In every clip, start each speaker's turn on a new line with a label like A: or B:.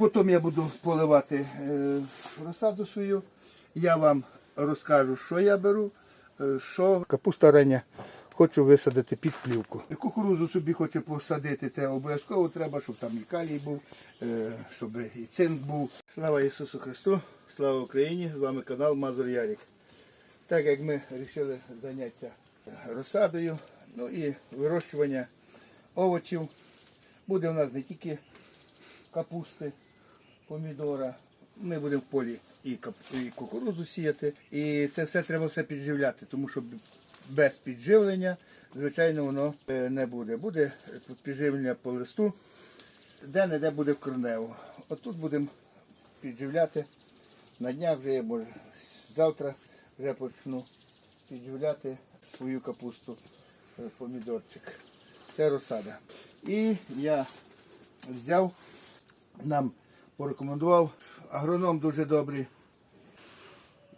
A: Потім я буду поливати е, розсаду свою. Я вам розкажу, що я беру, е, що капуста рання. Хочу висадити під плівку. Кукурузу собі хочу посадити, це обов'язково треба, щоб там і калій був, е, щоб і цинк був. Слава Ісусу Христу, слава Україні! З вами канал Мазур Ярік. Так як ми вирішили зайнятися розсадою, ну і вирощування овочів, буде у нас не тільки капусти, помідора. Ми будемо в полі і, кукурудзу сіяти. І це все треба все підживляти, тому що без підживлення, звичайно, воно е, не буде. Буде підживлення по листу, де-не-де буде корнево. От тут будемо підживляти. На днях вже я може завтра вже почну підживляти свою капусту, е, помідорчик. Це розсада. І я взяв, нам порекомендував агроном дуже добрий.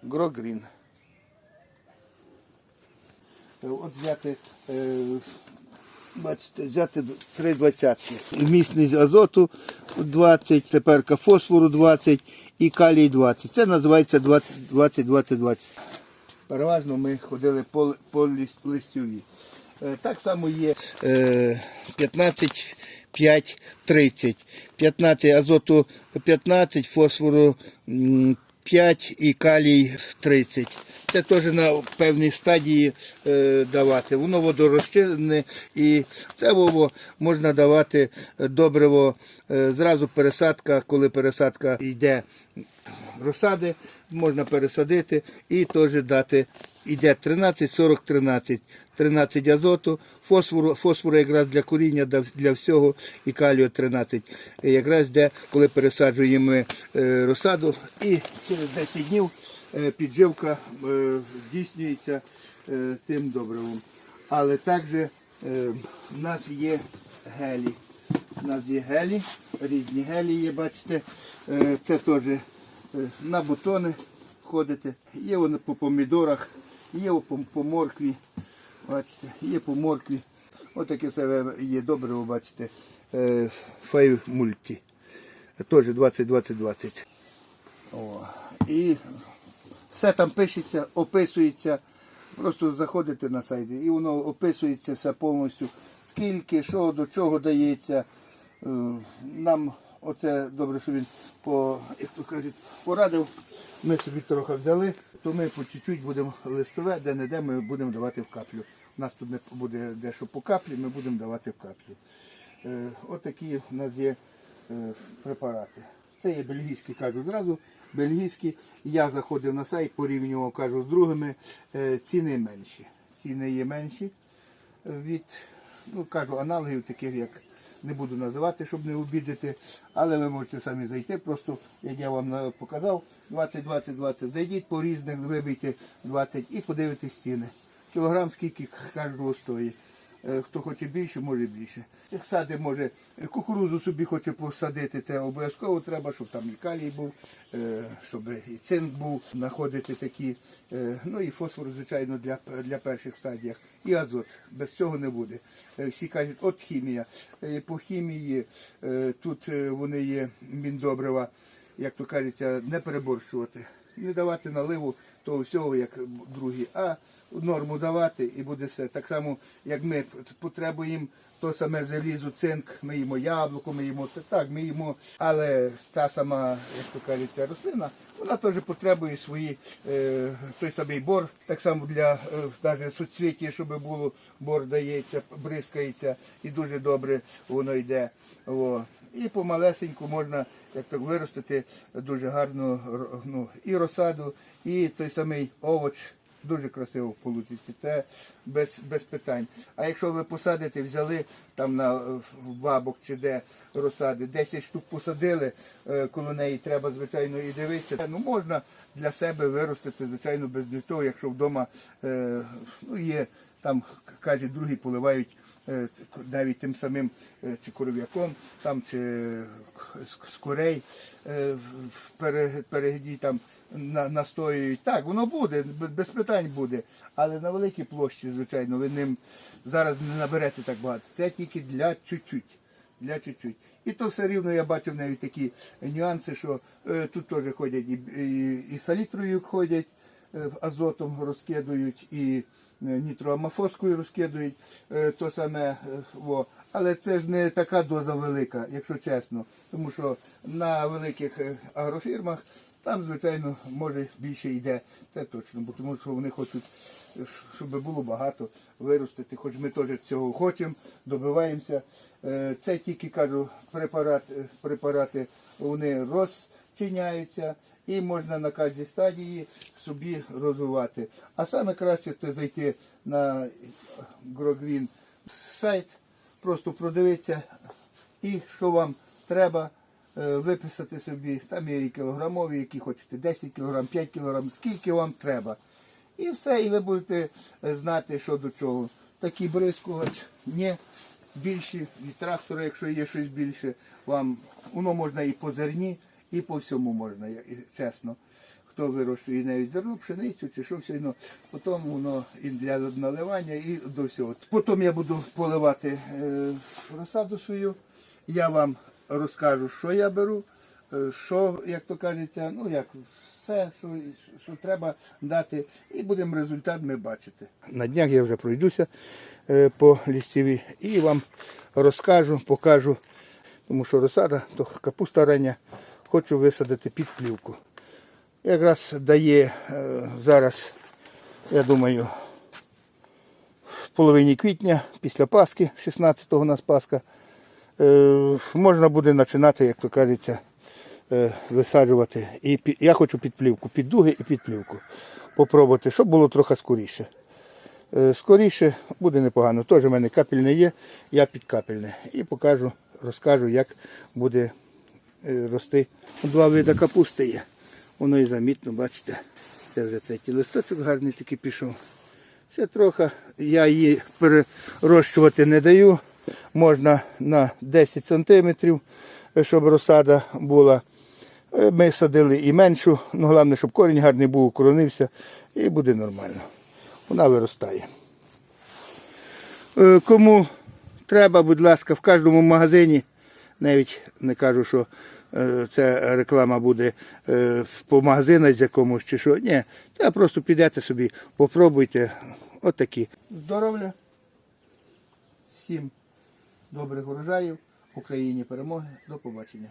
A: Грогрін. От взяти, е, бачите, взяти три двадцятки. Місність азоту 20, тепер фосфору 20 і калій 20. Це називається 20-20-20. Переважно ми ходили по, по листюві. Е, Так само є е, 15, 5, 30. 15 азоту 15, фосфору 5 і калій 30. Це теж на певній стадії е, давати. Воно водорозчинне і це вово можна давати добриво е, зразу пересадка, коли пересадка йде розсади, можна пересадити і теж дати. Іде 13, 40, 13. 13 азоту, фосфору, фосфору якраз для коріння, для всього, і калію 13. Е, Якраз йде, коли пересаджуємо е, розсаду, і через 10 днів е, підживка е, здійснюється тим добривом. Але також в нас є гелі. У нас є гелі, різні гелі є, бачите. Це теж на бутони ходите. Є вони по помідорах, є по, по моркві. Бачите, є по моркві. Отаке себе є добре, ви бачите. Е, Фейв мульті. Теж 20-20-20. І все там пишеться, описується. Просто заходите на сайт і воно описується все повністю. Скільки, що, до чого дається. Е, Нам оце добре, що він по, як то кажуть, порадив. Ми собі трохи взяли, то ми по чуть-чуть будемо листове, де не де ми будемо давати в каплю. У нас тут не буде дещо по каплі, ми будемо давати в каплю. Е, Отакі в нас є е, препарати. Це є бельгійські, кажу зразу. Бельгійські. Я заходив на сайт, порівнював, кажу, з другими. Е, Ціни менші. Ціни є менші від, ну кажу, аналогів таких, як не буду називати, щоб не обідати, але ви можете самі зайти, просто як я вам показав, 20, 20, 20, зайдіть по різних, вибійте 20 і подивитесь ціни. Кілограм скільки кожного стоїть. Е, Хто хоче більше, може більше. Як сади може, кукурузу собі хоче посадити, це обов'язково треба, щоб там і калій був, е, щоб і цинк був, знаходити такі, е, ну і фосфор, звичайно, для, для перших стадіях. І азот. Без цього не буде. Всі кажуть, от хімія. По хімії тут вони є міндобрива, як то кажеться, не переборщувати, не давати наливу того всього, як другі, а норму давати і буде все. Так само, як ми потребуємо то саме залізо, цинк, ми їмо яблуко, ми їмо так, ми їмо, але та сама, як то кажеться, рослина, вона теж потребує свої, е, той самий бор, так само для е, навіть суцвіття, щоб було, бор дається, бризкається і дуже добре воно йде. О. І помалесеньку можна як так виростити дуже гарну ну, і розсаду, і той самий овоч. Дуже красиво вийде. Це без, без питань. А якщо ви посадите, взяли там на бабок чи де розсади, 10 штук посадили, е, коло неї треба, звичайно, і дивитися. Ну, можна для себе виростити, звичайно, без того, якщо вдома е, ну, є, там, кажуть, другі поливають е, навіть тим самим чи коров'яком, чи з- з курей е, в пере- там настоюють. Так, воно буде, без питань буде. Але на великій площі, звичайно, ви ним зараз не наберете так багато. Це тільки для чуть-чуть. для чуть-чуть. І то все рівно я бачив навіть такі нюанси, що е, тут теж ходять і, і, і салітрою ходять, е, азотом розкидують, і е, нітроамофоскою розкидують е, то саме. е, Во. Але це ж не така доза велика, якщо чесно. Тому що на великих е, агрофірмах там, звичайно, може більше йде, це точно, бо тому що вони хочуть, щоб було багато виростити, хоч ми теж цього хочемо, добиваємося. Е, Це тільки кажу, препарат, е, препарати вони розчиняються і можна на кожній стадії собі розвивати. А саме краще це зайти на GrowGreen сайт, просто продивитися і що вам треба виписати собі. Там є і кілограмові, які хочете 10 кілограм, 5 кілограм, скільки вам треба. І все, і ви будете е, знати, що до чого. Такий бризкувач, ні, більші від трактора, якщо є щось більше, вам воно можна і по зерні, і по всьому можна, чесно. Хто вирощує навіть зерно, пшеницю чи що все одно, потім воно і для наливання, і до всього. Потім я буду поливати е, розсаду свою. Я вам розкажу, що я беру, е, що, як то кажеться, ну як все, що, що треба дати, і будемо результат ми бачити. На днях я вже пройдуся е, по лісцеві і вам розкажу, покажу, тому що розсада, то капуста рання, хочу висадити під плівку. Якраз дає е, зараз, я думаю, в половині квітня, після Пасхи, 16-го у нас Пасха, е, можна буде починати, як то кажеться, е, висаджувати. І я хочу під плівку, під дуги і під плівку. Попробувати, щоб було трохи скоріше. Е, Скоріше буде непогано. Теж в мене капельне є, я під капельне. І покажу, розкажу, як буде е, рости. Два види капусти є. Воно і замітно, бачите. Це вже третій листочок гарний такий пішов. Ще трохи. Я її перерощувати не даю. Можна на 10 сантиметрів, е, щоб розсада була. Е, Ми садили і меншу, ну головне, щоб корінь гарний був, укоронився, і буде нормально. Вона виростає. Е, Кому треба, будь ласка, в кожному магазині, навіть не кажу, що е, це реклама буде по магазинах з якомусь чи що. Ні, це просто підете собі, попробуйте. Отакі. Здоров'я. Всім добрих урожаїв, Україні перемоги. До побачення.